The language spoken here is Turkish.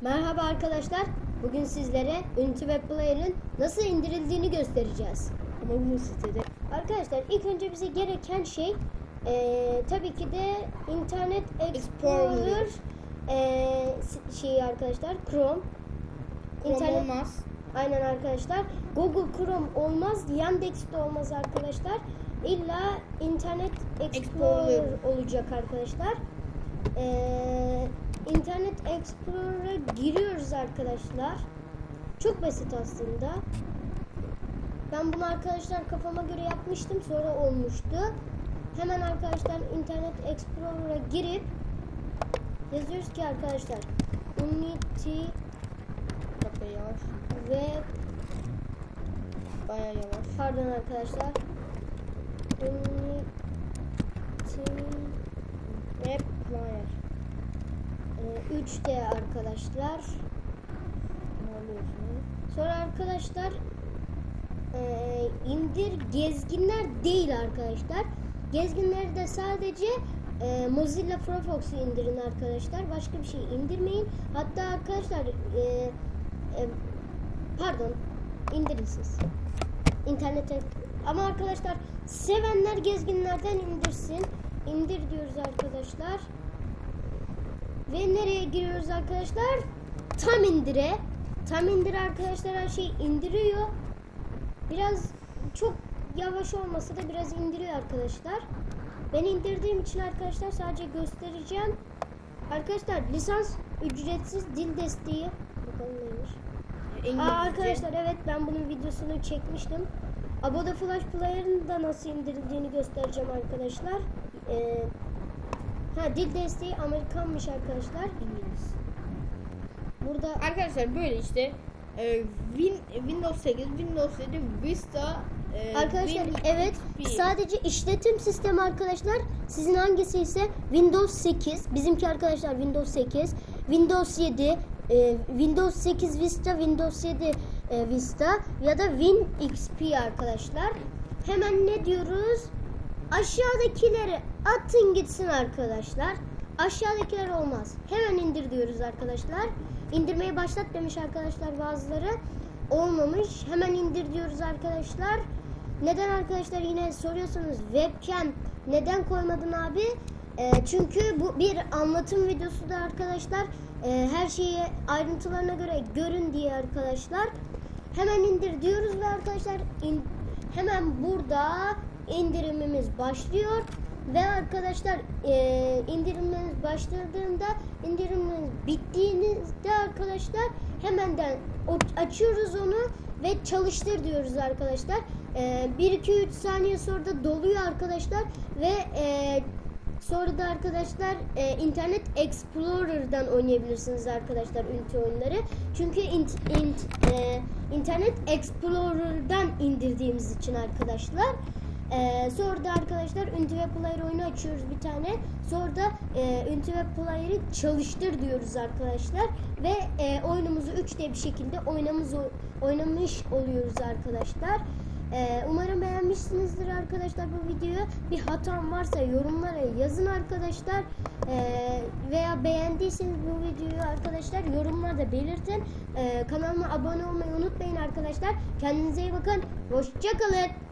Merhaba arkadaşlar. Bugün sizlere Unity Web Player'ın nasıl indirildiğini göstereceğiz. Ama bu sitede Arkadaşlar ilk önce bize gereken şey eee, tabii ki de Internet Explorer eee, s- şeyi arkadaşlar Chrome. Chrome İnternet- olmaz. Aynen arkadaşlar. Google Chrome olmaz, Yandex de olmaz arkadaşlar. İlla Internet Explorer, Explorer. olacak arkadaşlar. Ee, Internet Explorer'a giriyoruz arkadaşlar. Çok basit aslında. Ben bunu arkadaşlar kafama göre yapmıştım. Sonra olmuştu. Hemen arkadaşlar Internet Explorer'a girip yazıyoruz ki arkadaşlar Unity yavaş. Web Baya yavaş. Pardon arkadaşlar. Unity Web player. E, 3D arkadaşlar. Ne alıyorsun? Sonra arkadaşlar e, indir gezginler değil arkadaşlar. Gezginleri de sadece e, Mozilla Firefox'u indirin arkadaşlar. Başka bir şey indirmeyin. Hatta arkadaşlar e, e, pardon indirin siz. İnternete ama arkadaşlar sevenler gezginlerden indirsin. İndir diyoruz arkadaşlar. Ve nereye giriyoruz arkadaşlar? Tam indire. Tam indir arkadaşlar her şeyi indiriyor. Biraz çok yavaş olmasa da biraz indiriyor arkadaşlar. Ben indirdiğim için arkadaşlar sadece göstereceğim. Arkadaşlar lisans ücretsiz dil desteği. Bakalım neymiş. İngilizce. Aa, arkadaşlar evet ben bunun videosunu çekmiştim. Aboda Flash Player'ın da nasıl indirildiğini göstereceğim arkadaşlar. Ee, ha dil desteği Amerikanmış arkadaşlar. İngiliz. Burada Arkadaşlar böyle işte e, Win, Windows 8, Windows 7, Vista, e, Arkadaşlar Win evet XP. sadece işletim sistemi arkadaşlar sizin hangisi ise Windows 8 bizimki arkadaşlar Windows 8 Windows 7 e, Windows 8 Vista Windows 7 e, Vista ya da Win XP arkadaşlar hemen ne diyoruz aşağıdakileri atın gitsin arkadaşlar. Aşağıdakiler olmaz. Hemen indir diyoruz arkadaşlar. İndirmeye başlat demiş arkadaşlar bazıları. Olmamış. Hemen indir diyoruz arkadaşlar. Neden arkadaşlar yine soruyorsunuz? Webcam neden koymadın abi? Ee, çünkü bu bir anlatım videosu da arkadaşlar. Ee, her şeyi ayrıntılarına göre görün diye arkadaşlar. Hemen indir diyoruz ve arkadaşlar in- hemen burada indirimimiz başlıyor. Ve arkadaşlar e, indirimimiz başladığında indirimimiz bittiğinizde arkadaşlar hemenden o- açıyoruz onu ve çalıştır diyoruz arkadaşlar. E, 1-2-3 saniye sonra da doluyor arkadaşlar ve e, sonra da arkadaşlar e, Internet Explorer'dan oynayabilirsiniz arkadaşlar Unity oyunları. Çünkü int- int- e, Internet Explorer'dan indirdiğimiz için arkadaşlar. Ee, sonra da arkadaşlar Unity Web Player oyunu açıyoruz bir tane. Sonra da e, Unity Web Player'ı çalıştır diyoruz arkadaşlar. Ve e, oyunumuzu 3D bir şekilde oynamız, oynamış oluyoruz arkadaşlar. Ee, umarım beğenmişsinizdir arkadaşlar bu videoyu. Bir hatam varsa yorumlara yazın arkadaşlar. Ee, veya beğendiyseniz bu videoyu arkadaşlar yorumlarda belirtin. Ee, kanalıma abone olmayı unutmayın arkadaşlar. Kendinize iyi bakın. Hoşçakalın.